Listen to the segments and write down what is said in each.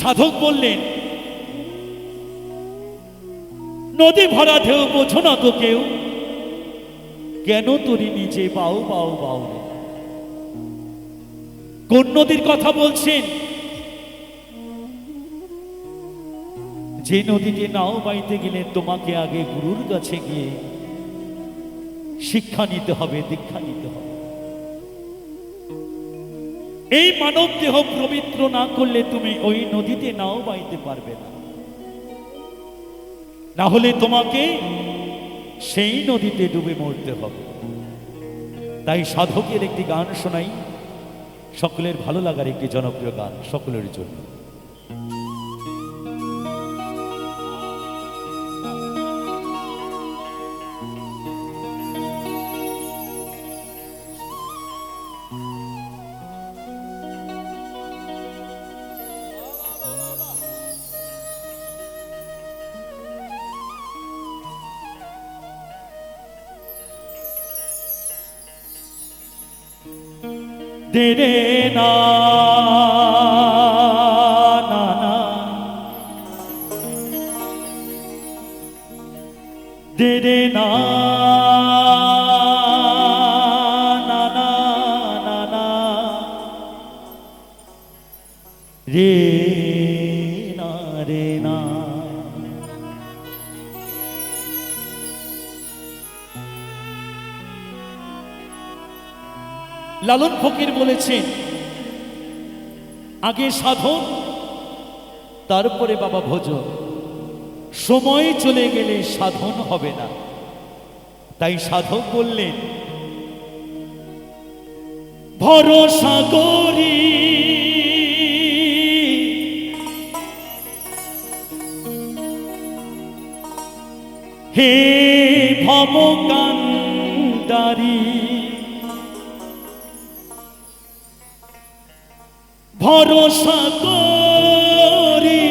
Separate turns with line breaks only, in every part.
সাধক বললেন, নদী ভরা ঢেউ, বোঝো না তো কেউ। কেন তোরি নিজে বাউ বাউ বাউ কোন নদীর কথা বলছেন? যে নদীতে নাও বাইতে গেলে তোমাকে আগে গুরুর কাছে গিয়ে শিক্ষা নিতে হবে, দীক্ষা নিতে হবে। এই মানব দেহ পবিত্র না করলে তুমি ওই নদীতে নাও বাইতে পারবে না। না হলে তোমাকে সেই নদীতে ডুবে মরতে হবে। তাই সাধকের একটি গান শোনাই, সকলের ভালো লাগার একটি জনপ্রিয় গান, সকলের জন্য। দে রে না না লালন ফকির বলেছেন, আগে সাধন, তারপরে বাবা ভোজন। সময় চলে গেলে সাধন হবে না। তাই সাধক বললেন, ভরসা করি। হে ভবকান্দারী ভরসা করি।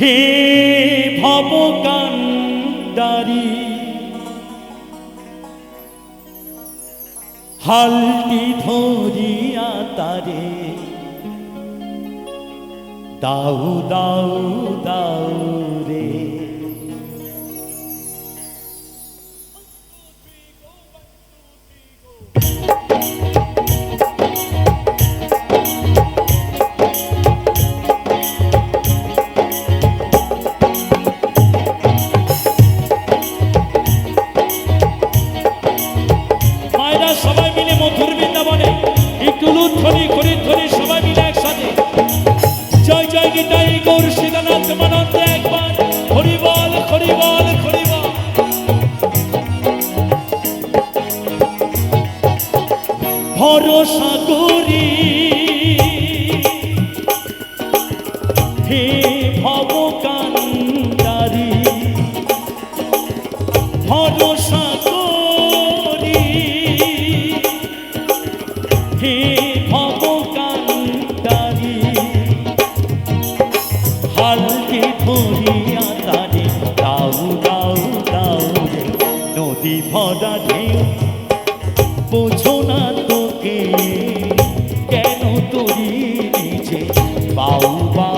হে ভবকান্দারি হালটি ধরিয়া তারে দাউ দাউ দাউ হালকে ধরিয়া তারে দাউ দাউ দাউ রে নদী ভরা ঢেউ। বোঝো না তোকে কেন তোরি নিজে বাউ বাউ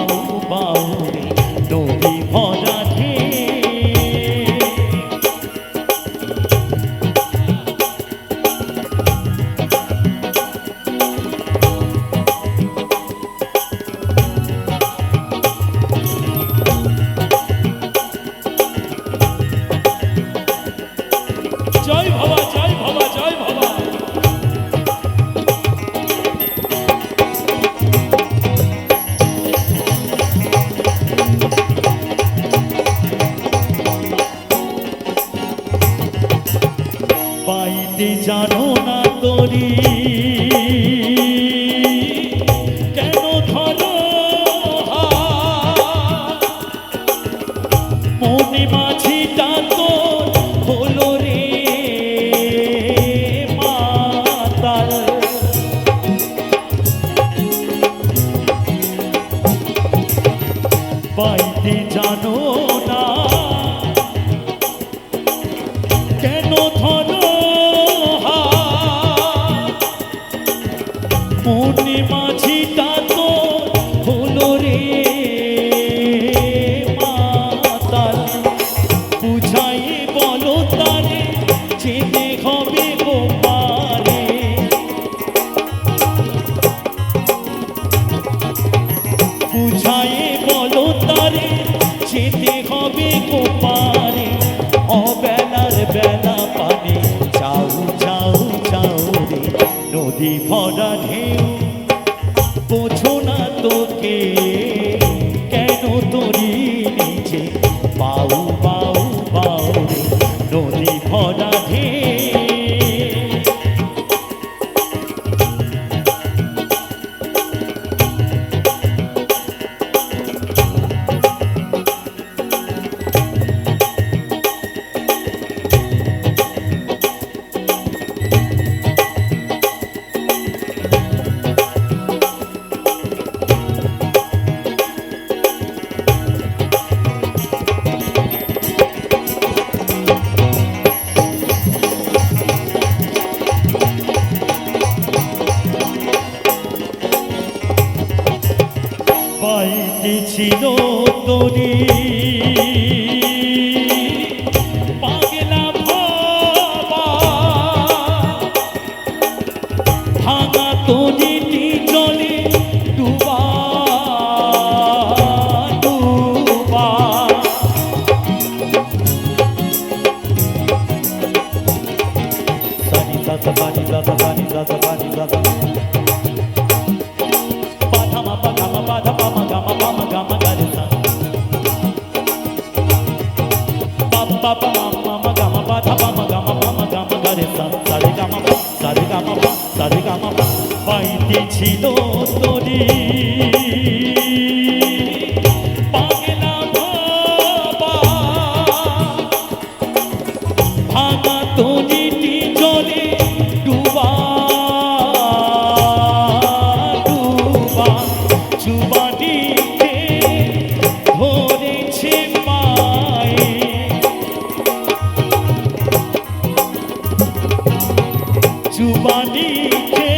পাইতে জানো না তরি। নদী ভরা ঢেউ ছিল তরি। পাগলা বাবা ভাঙা তরিটি জলে ডুবা ডুবা। সানি দাদা দাদা। ছিল তোরি। পাগলা ভাঙা তরিটি জলে ডুবা ডুবা চুবাটিকে ধরেছে পায়ে। চুবাটিকে